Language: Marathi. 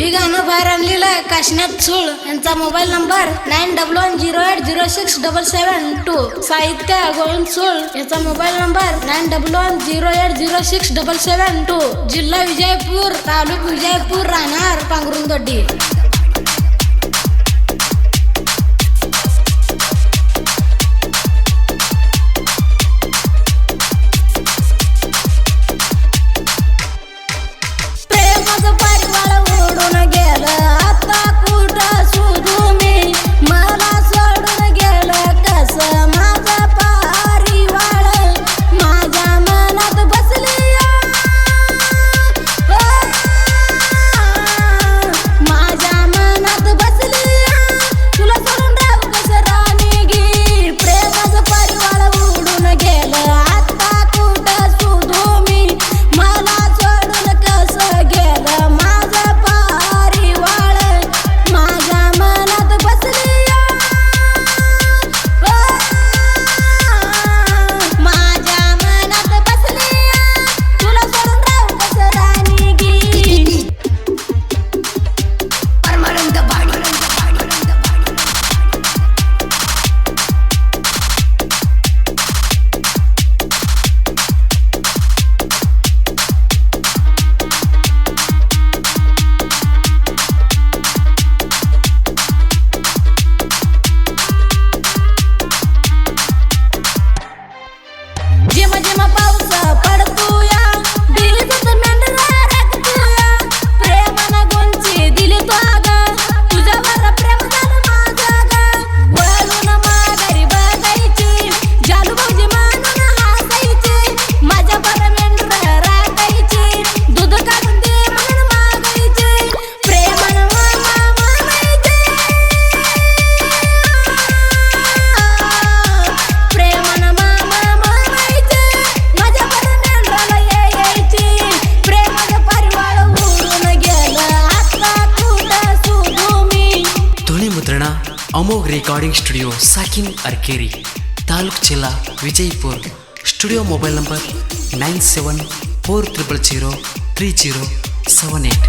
ही गाणं बाहेर आणलेलं आहे. काशनाथ सूळ यांचा mobile number nine double one zero eight zero six double seven two. साहित्य गोविंद सूळ याचा mobile number nine double one zero eight zero six double seven two. जिल्हा विजयपूर तालुक विजयपूर राहणार पांघरुणदोड्डी Yeah. ರೆಕಾರ್ಡಿಂಗ್ ಸ್ಟುಡಿಯೋ ಸಾಕಿನ್ ಅರ್ಕೇರಿ ತಾಲೂಕ್ ಜಿಲ್ಲಾ, Vijaypur. Studio mobile number nine seven four triple zero three zero seven eight